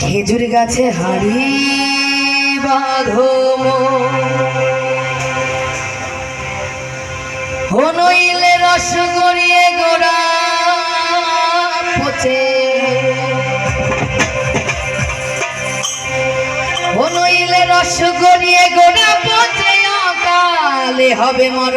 খেজুর গাছে হাড়ি বাঁধো হনইলে রস গড়িয়ে গোড়া পচে। হনইলে রস গড়িয়ে গোড়া পচে, অকালে হবে মর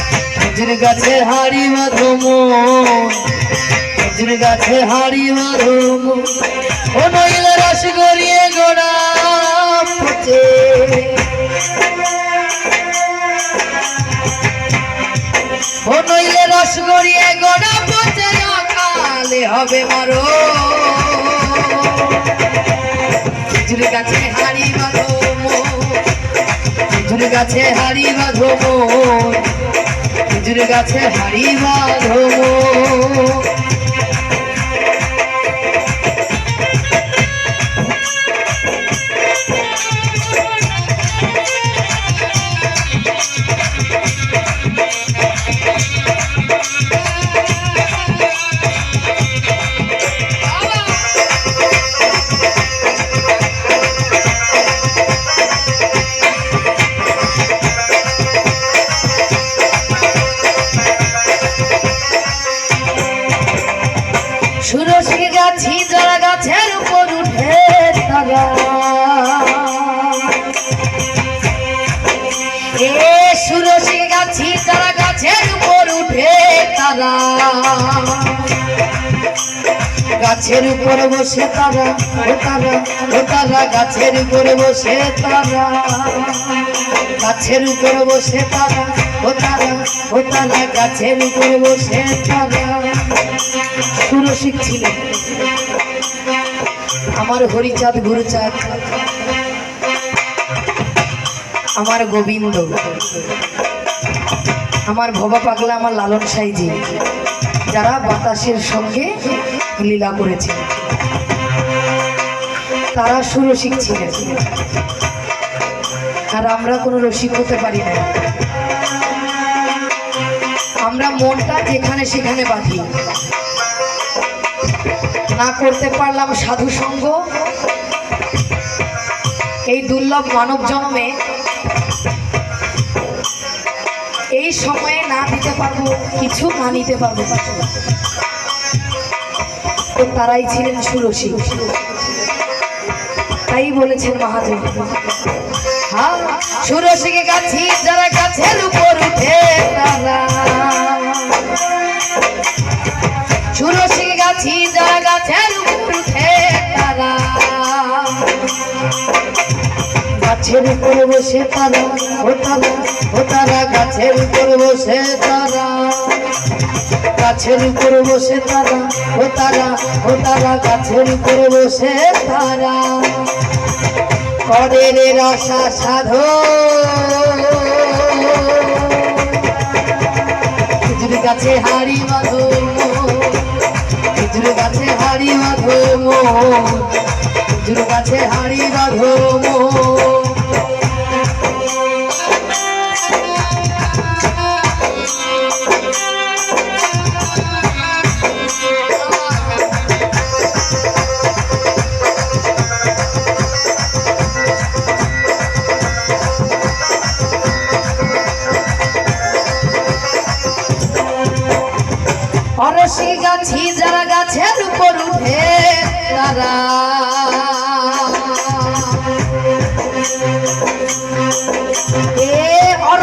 খেজুর গাছে হাড়ি বাঁধো মন। খেজুর গাছে হাড়ি বাঁধো ও নইলে রস গড়িয়ে গোড়া ও নইলে রস গড়িয়ে গোড়া পচে অকালে হবে মরো খেজুর গাছে হাড়ি বাঁধো মন। খেজুর গাছে হাড়ি বাঁধো মন। খেজুর গাছে হাড়ি বাঁধো সুরসী গাছি যারা গাছের উপর উঠে তারা। এ সুরসী গাছি যারা গাছের উপর উঠে তারা। গাছের উপরে বসে তারা ও তারা ও তারা, গাছের উপর বসে তারা। গাছের উপর বসে তারা, ও তারা ও তারা, গাছের উপর বসে তারা। সুরসিক ছিলেন। আমার হরিচাঁদ গুরুচাঁদ, আমার গোবিন্দ, আমার ভবা পাগলা, আমার লালন সাইজি। যারা বাতাসের সঙ্গে লীলা করেছে তারা সুরসিক ছিলেন। আর আমরা কোনো রসিক হতে পারি না। আমরা মনটা যেখানে সেখানে বাঁধি। না করতে পারলাম সাধু সঙ্গ এই দুর্লভ মানব জন্মে সময়ে না দিতে পারব, কিছু না নিতে পারব তারাই ছিলেন সুরসী। তাই বলেছেন মহাদেব সুরসীকে গাছি যারা গাছের উপর উঠে তারা। সুরসী গাছি যারা গাছের উপর বসে তারা ও তারা গাছের উপর বসে তারা। গাছের উপর বসে তারা ও তারা গাছের উপর বসে তারা। করে রে রসা সাধো গাছে হাড়ি বাঁধো গাছে হাড়ি বাঁধো খেজুর গাছে হাড়ি বাঁধো অরসি গাছি যারা গাছের উপর উঠে তারা